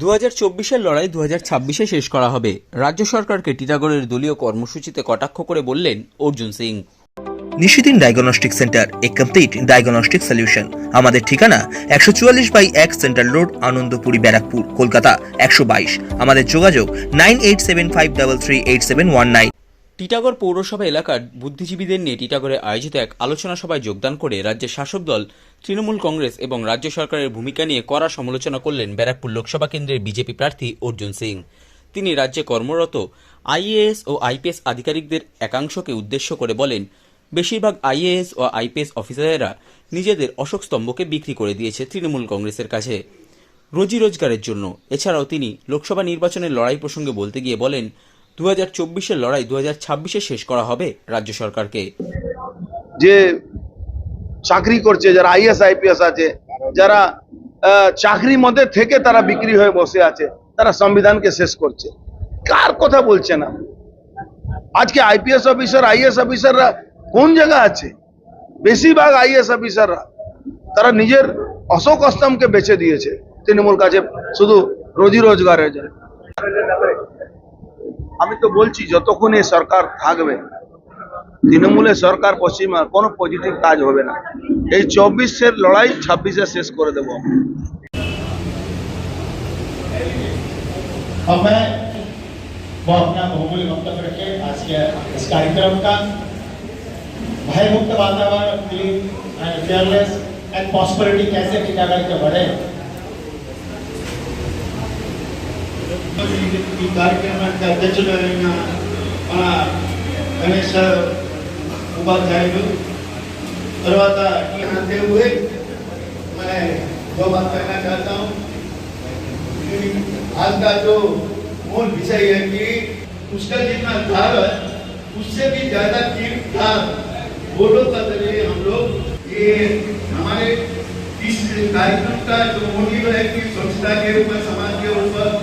দু হাজার চব্বিশের লড়াই দু হাজার ছাব্বিশে শেষ করা হবে। রাজ্য সরকারকে টিটাগড়ের দলীয় কর্মসূচিতে কটাক্ষ করে বললেন Arjun Singh. Nishidin diagnostic centre, a complete diagnostic solution. আমাদের ঠিকানা একশো চুয়াল্লিশ বাই এক সেন্ট্রাল রোড, আনন্দপুরি, ব্যারাকপুর, কলকাতা, একশো বাইশ। আমাদের যোগাযোগ nine eight seven five double three eight seven one nine. Titagarh পৌরসভা এলাকার বুদ্ধিজীবীদের নিয়ে টিটাগড়ে আয়োজিত এক আলোচনা সভায় যোগদান করে রাজ্যের শাসক দল, তৃণমূল কংগ্রেস এবং রাজ্য সরকারের ভূমিকা নিয়ে কড়া সমালোচনা করলেন ব্যারাকপুর লোকসভা কেন্দ্রের বিজেপি প্রার্থী অর্জুন সিং। তিনি রাজ্যে কর্মরত আইএএস ও আইপিএস আধিকারিকদের একাংশকে উদ্দেশ্য করে বলেন, বেশিরভাগ আইএএস ও আইপিএস অফিসারেরা নিজেদের অশোক স্তম্ভকে বিক্রি করে দিয়েছে তৃণমূল কংগ্রেসের কাছে। রোজি রোজগারের জন্য। এছাড়াও তিনি লোকসভা নির্বাচনের লড়াই প্রসঙ্গে বলতে গিয়ে বলেন হাজার চব্বিশের লড়াই দু হাজার শেষ করা হবে রাজ্য সরকারকে। যে চাকরি করছে, যারা আইএস আইপিএস আছে, যারা চাকরির মধ্যে থেকে তারা বিক্রি হয়ে বসে আছে, তারা সংবিধানকে শেষ করছে। কার কথা বলছে না? আজকে আইপিএস অফিসার আইএস অফিসাররা কোন জায়গা আছে? বেশিরভাগ আইএস অফিসাররা, তারা নিজের অশোক অস্তমকে বেছে দিয়েছে। তৃণমূল কাছে শুধু রোজি রোজগারের জন্য। আমি তো বলছি যতক্ষণ এই সরকার থাকবে তৃণমূলের সরকার পশ্চিমা কোনো পজিটিভ কাজ হবে না এই চব্বিশের লড়াই ছাব্বিশে শেষ করে দেবো और मैं वो अपना बहुमूल्य वक्तव्य रखे आज के इस कार्यक्रम का भय मुक्त वातावरण clean and fearless and prosperity कैसे टीकागढ़ के बढ़े ఈ కార్యక్రమానికి అధ్యక్షుడైన మన గణేష్ ఉపాధ్యాయులు తర్వాత ఈ आते हुए मैं दो बात कहना चाहता हूँ कि आज का जो मूल विषय है कि उसका जितना था उससे भी ज्यादा तीन था बोलो का जरिए हम लोग ये हमारे इस कार्यक्रम का जो मोटिव है कि स्वच्छता के ऊपर समाज के ऊपर जो भी है